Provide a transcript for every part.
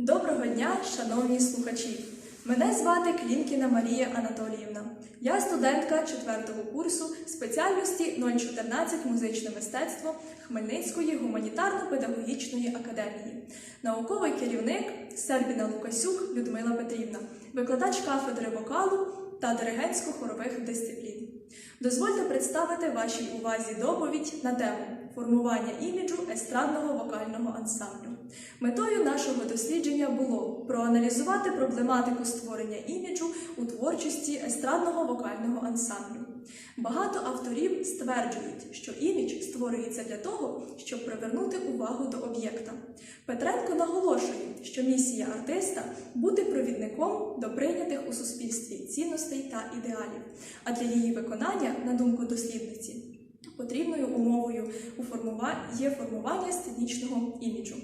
Доброго дня, шановні слухачі! Мене звати Клінкіна Марія Анатоліївна. Я студентка 4-го курсу спеціальності 014 музичне мистецтво Хмельницької гуманітарно-педагогічної академії, науковий керівник Сербіна Лукасюк Людмила Петрівна, викладач кафедри вокалу та диригентсько-хорових дисциплін. Дозвольте представити вашій увазі доповідь на тему формування іміджу естрадного вокального ансамблю. Метою нашого дослідження було проаналізувати проблематику створення іміджу у творчості естрадного вокального ансамблю. Багато авторів стверджують, що імідж створюється для того, щоб привернути увагу до об'єкта. Петренко наголошує, що місія артиста бути провідником до прийнятих у суспільстві цінностей та ідеалів, а для її виконання, на думку дослідниці, потрібною умовою у формува- є формування сценічного іміджу.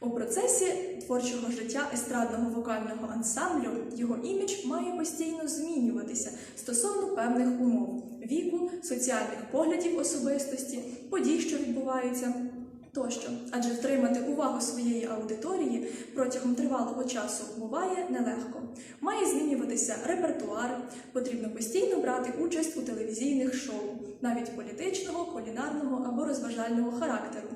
У процесі творчого життя естрадного вокального ансамблю його імідж має постійно змінюватися стосовно певних умов віку, соціальних поглядів особистості, подій, що відбуваються. Тощо, адже втримати увагу своєї аудиторії протягом тривалого часу буває нелегко. Має змінюватися репертуар, потрібно постійно брати участь у телевізійних шоу, навіть політичного, кулінарного або розважального характеру.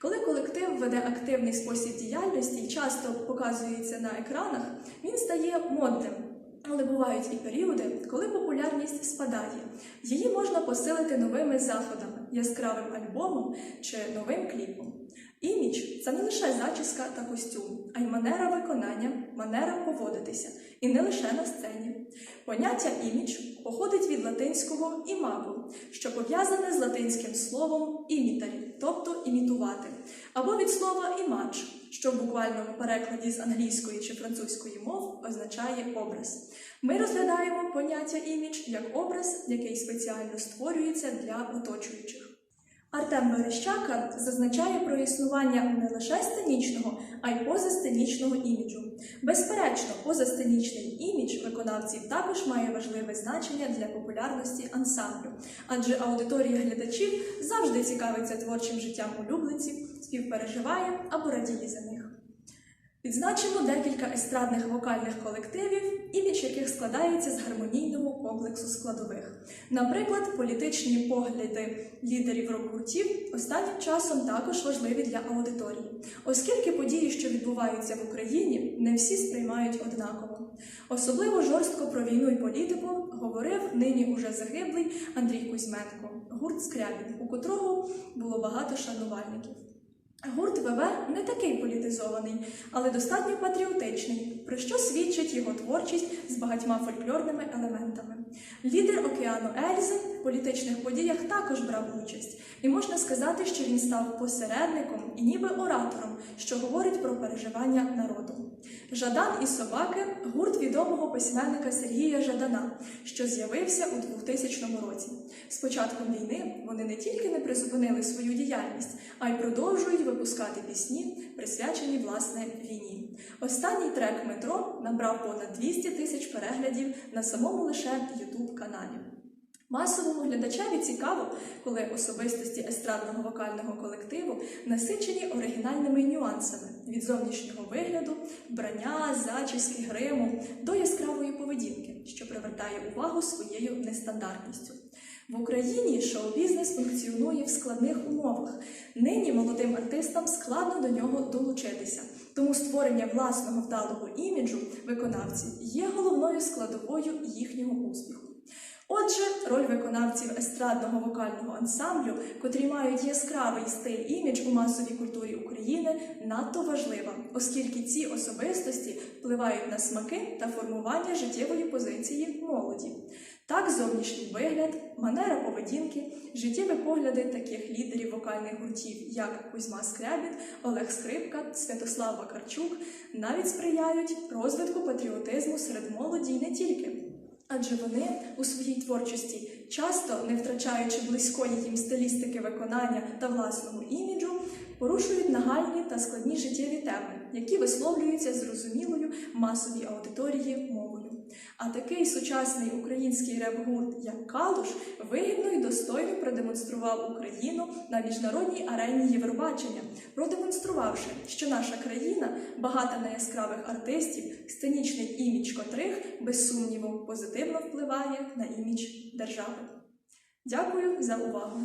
Коли колектив веде активний спосіб діяльності і часто показується на екранах, він стає модним. Але бувають і періоди, коли популярність спадає. Її можна посилити новими заходами, яскравим альбомом чи новим кліпом. Імідж це не лише зачіска та костюм, а й манера виконання, манера поводитися, і не лише на сцені. Поняття імідж походить від латинського імаго, що пов'язане з латинським словом імітарі, тобто імітувати, або від слова імадж, що в буквальному перекладі з англійської чи французької мов означає образ. Ми розглядаємо поняття імідж як образ, який спеціально створюється для оточуючих. Артем Верещака зазначає про існування не лише сценічного, а й позасценічного іміджу. Безперечно, позасценічний імідж виконавців також має важливе значення для популярності ансамблю, адже аудиторія глядачів завжди цікавиться творчим життям улюбленців, співпереживає або радіє за них. Відзначимо декілька естрадних вокальних колективів, імідж яких складається з гармонійного комплексу складових. Наприклад, політичні погляди лідерів рок-гуртів останнім часом також важливі для аудиторії, оскільки події, що відбуваються в Україні, не всі сприймають однаково. Особливо жорстко про війну і політику говорив нині уже загиблий Андрій Кузьменко, гурт Скрябін, у котрого було багато шанувальників. Гурт ВВ не такий політизований, але достатньо патріотичний, про що свідчить його творчість з багатьма фольклорними елементами. Лідер океану Ельзи в політичних подіях також брав участь, і можна сказати, що він став посередником і ніби оратором, що говорить про переживання народу. Жадан і собаки гурт відомого письменника Сергія Жадана, що з'явився у 2000 році. З початком війни вони не тільки не призупинили свою діяльність, а й продовжують випускати пісні, присвячені власне війні. Останній трек метро набрав понад 200 тисяч переглядів на самому лише youtube каналі. Масовому глядачеві цікаво, коли особистості естрадного вокального колективу насичені оригінальними нюансами від зовнішнього вигляду, вбрання, зачіски, гриму до яскравої поведінки, що привертає увагу своєю нестандартністю. В Україні шоу-бізнес функціонує в складних умовах. Нині молодим артистам складно до нього долучитися, тому створення власного вдалого іміджу виконавців є головною складовою їхнього успіху. Отже, роль виконавців естрадного вокального ансамблю, котрі мають яскравий стиль імідж у масовій культурі України, надто важлива, оскільки ці особистості впливають на смаки та формування життєвої позиції молоді. Так, зовнішній вигляд, манера поведінки, життєві погляди таких лідерів вокальних гуртів, як Кузьма Скрябін, Олег Скрипка, Святослав Вакарчук, навіть сприяють розвитку патріотизму серед молоді й не тільки. Адже вони у своїй творчості, часто не втрачаючи близької їм стилістики виконання та власного іміджу, порушують нагальні та складні життєві теми, які висловлюються зрозумілою масовій аудиторії мовою. А такий сучасний український реп-гурт, як Калуш, вигідно і достойно продемонстрував Україну на міжнародній арені Євробачення, продемонструвавши, що наша країна багата на яскравих артистів, сценічний імідж котрих, без сумніву, позитивно впливає на імідж держави. Дякую за увагу!